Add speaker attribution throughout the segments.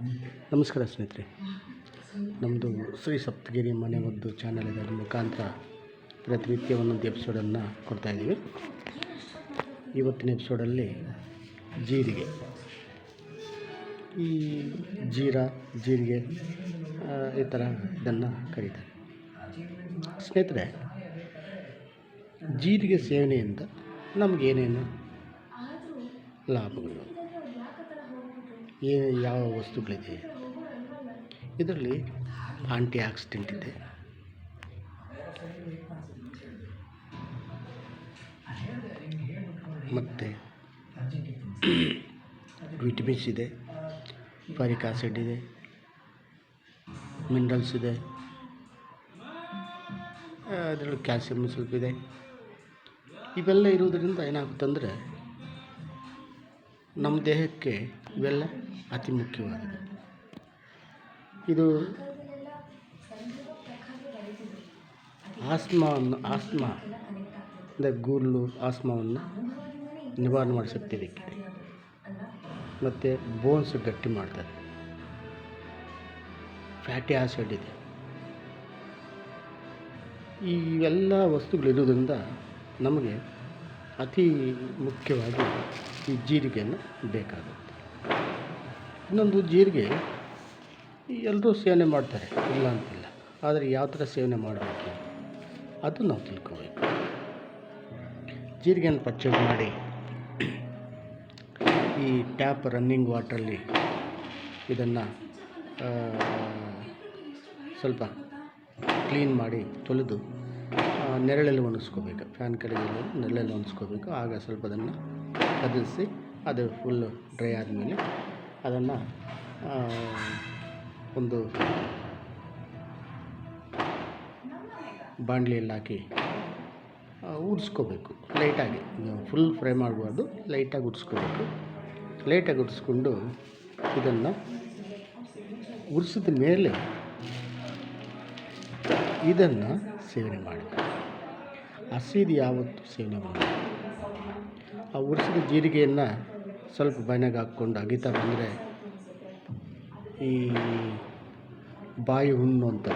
Speaker 1: ನಮಸ್ಕಾರ ಸ್ನೇಹಿತರೆ. ನಮ್ಮದು ಶ್ರೀ ಸಪ್ತಗಿರಿ ಮನೆ ಒಂದು ಚಾನಲ್ ಇದರ ಮುಖಾಂತರ ಪ್ರತಿನಿತ್ಯ ಒಂದೊಂದು ಎಪಿಸೋಡನ್ನು ಕೊಡ್ತಾಯಿದ್ದೀವಿ ಇವತ್ತಿನ ಎಪಿಸೋಡಲ್ಲಿ ಜೀರಿಗೆ. ಈ ಜೀರಾ, ಜೀರಿಗೆ ಈ ಥರ ಇದನ್ನು ಕರೀತಾರೆ. ಸ್ನೇಹಿತರೆ, ಜೀರಿಗೆ ಸೇವನೆಯಿಂದ ನಮಗೇನೇನು ಲಾಭಗಳು? ಏನು ಯಾವ ವಸ್ತುಗಳಿದೆ? ಇದರಲ್ಲಿ ಆಂಟಿ ಆಕ್ಸಿಡೆಂಟ್ ಇದೆ. ಮತ್ತು ವಿಟಮಿನ್ಸ್ ಇದೆ, ಫಾರಿಕ್ ಆಸಿಡ್ ಇದೆ, ಮಿನರಲ್ಸ್ ಇದೆ. ಅದರಲ್ಲಿ ಕ್ಯಾಲ್ಸಿಯಮ್ ಸ್ವಲ್ಪ ಇದೆ. ಇವೆಲ್ಲ ಇರೋದರಿಂದ ಏನಾಗುತ್ತಂದರೆ ನಮ್ಮ ದೇಹಕ್ಕೆ ಇವೆಲ್ಲ ಅತಿ ಮುಖ್ಯವಾಗಿದೆ. ಇದು ಆಸ್ಮಾವನ್ನು ಆಸ್ಮಾ ಅಂದರೆ ಗೂರ್ಲು ಆಸ್ಮಾವನ್ನು ನಿವಾರಣೆ ಮಾಡೋ ಶಕ್ತಿ ಮತ್ತು ಬೋನ್ಸ್ ಗಟ್ಟಿ ಮಾಡ್ತದೆ. ಫ್ಯಾಟಿ ಆಸಿಡ್ ಇದೆ. ಈ ಎಲ್ಲ ವಸ್ತುಗಳಿರೋದ್ರಿಂದ ನಮಗೆ ಅತಿ ಮುಖ್ಯವಾಗಿ ಈ ಜೀರಿಗೆಯನ್ನು ಬೇಕಾಗುತ್ತೆ. ಇನ್ನೊಂದು ಜೀರಿಗೆ ಎಲ್ಲರೂ ಸೇವನೆ ಮಾಡ್ತಾರೆ, ಇಲ್ಲ ಅಂತಿಲ್ಲ. ಆದರೆ ಯಾವ ಥರ ಸೇವನೆ ಮಾಡಬೇಕು? ಅದು ನಾವು ತಿಳ್ಕೋಬೇಕು. ಜೀರಿಗೆಯನ್ನು ಪರ್ಚೇಸ್ ಮಾಡಿ, ಈ ಟ್ಯಾಪ್ ರನ್ನಿಂಗ್ ವಾಟ್ರಲ್ಲಿ ಇದನ್ನು ಸ್ವಲ್ಪ ಕ್ಲೀನ್ ಮಾಡಿ ತೊಳೆದು ನೆರಳಲ್ಲಿ ಒಣಗಿಸ್ಕೋಬೇಕು. ಫ್ಯಾನ್ ಕೆಳಗೆ ನೆರಳಲ್ಲಿ ಒಣಗಿಸ್ಕೋಬೇಕು. ಆಗ ಸ್ವಲ್ಪ ಅದನ್ನು ಕದಲಿಸಿ ಅದು ಫುಲ್ಲು ಡ್ರೈ ಆದಮೇಲೆ ಅದನ್ನು ಒಂದು ಬಾಣಲಿಯಲ್ಲಿ ಹಾಕಿ ಉಡ್ಸ್ಕೋಬೇಕು ಲೈಟಾಗಿ ಫುಲ್ ಫ್ರೈ ಮಾಡಬಾರ್ದು ಲೈಟಾಗಿ ಉಡ್ಸ್ಕೋಬೇಕು ಲೈಟಾಗಿ ಉಡ್ಸ್ಕೊಂಡು ಇದನ್ನು ಉರಿಸಿದ ಮೇಲೆ ಇದನ್ನು ಸೇವನೆ ಮಾಡಿ. ಹಸಿದು ಯಾವತ್ತೂ ಸೇವನೆ ಮಾಡಿ ಆ ಉರಿಸಿದ ಜೀರಿಗೆಯನ್ನು ಸ್ವಲ್ಪ ಬಾಯಿನಾಗ ಹಾಕ್ಕೊಂಡು ಅಗಿತಾ ಬಂದರೆ ಈ ಬಾಯಿ ಹುಣ್ಣು ಅಂತ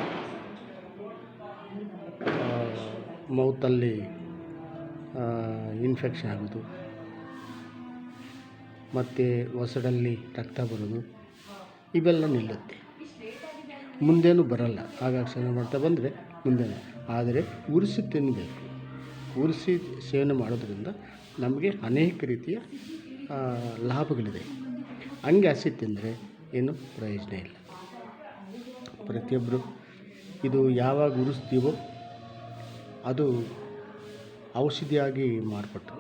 Speaker 1: ಮೌತಲ್ಲಿ ಇನ್ಫೆಕ್ಷನ್ ಆಗೋದು, ಮತ್ತು ಹೊಸಡಲ್ಲಿ ರಕ್ತ ಬರೋದು, ಇವೆಲ್ಲ ನಿಲ್ಲುತ್ತೆ. ಮುಂದೇನು ಬರಲ್ಲ. ಹಾಗಾಗಿ ಸೇವನೆ ಮಾಡ್ತಾ ಬಂದರೆ ಮುಂದೆ ಆದರೆ ಉರಿಸಿ ತಿನ್ನಬೇಕು ಉರಿಸಿ ಸೇವನೆ ಮಾಡೋದ್ರಿಂದ ನಮಗೆ ಅನೇಕ ರೀತಿಯ ಲಾಭಗಳಿದೆ. ಹಂಗೆ ಹಸಿ ತಿಂದರೆ ಏನು ಪ್ರಯೋಜನ ಇಲ್ಲ. ಪ್ರತಿಯೊಬ್ಬರು ಇದು ಯಾವಾಗ ಉರಿಸ್ತೀವೋ ಅದು ಔಷಧಿಯಾಗಿ ಮಾರ್ಪಟ್ಟು.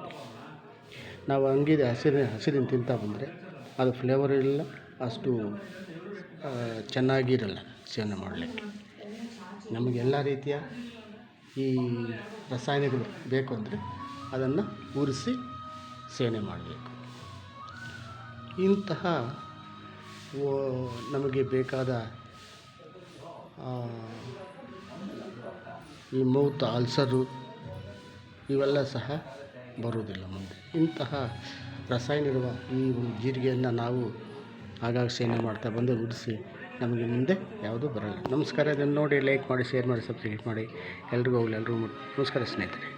Speaker 1: ನಾವು ಹಂಗಿದೆ ಹಸಿರಿನ ಹಸಿರಿನ ತಿಂತಾ ಬಂದರೆ ಅದು ಫ್ಲೇವರ್ ಇಲ್ಲ, ಅಷ್ಟು ಚೆನ್ನಾಗಿರಲ್ಲ ಸೇವನೆ ಮಾಡಲಿಕ್ಕೆ. ನಮಗೆಲ್ಲ ರೀತಿಯ ಈ ರಸಾಯನಗಳು ಬೇಕು ಅಂದರೆ ಅದನ್ನು ಉರಿಸಿ ಸೇನೆ ಮಾಡಬೇಕು. ಇಂತಹ ನಮಗೆ ಬೇಕಾದ ಈ ಮೌತ್ ಅಲ್ಸರು ಇವೆಲ್ಲ ಸಹ ಬರುವುದಿಲ್ಲ ಮುಂದೆ. ಇಂತಹ ರಸಾಯನ ಇರುವ ಈ ಒಂದು ಜೀರಿಗೆಯನ್ನು ನಾವು ಆಗಾಗ ಸೇನೆ ಮಾಡ್ತಾ ಬಂದು ಉಡಿಸಿ ನಮಗೆ ಮುಂದೆ ಯಾವುದೂ ಬರಲ್ಲ. ನಮಸ್ಕಾರ. ಇದನ್ನು ನೋಡಿ ಲೈಕ್ ಮಾಡಿ, ಶೇರ್ ಮಾಡಿ, ಸಬ್ಸ್ಕ್ರೈಬ್ ಮಾಡಿ. ಎಲ್ರಿಗೂ ಹೋಗಲಿ ಎಲ್ಲರೂ ನಮಸ್ಕಾರ ಸ್ನೇಹಿತರೆ.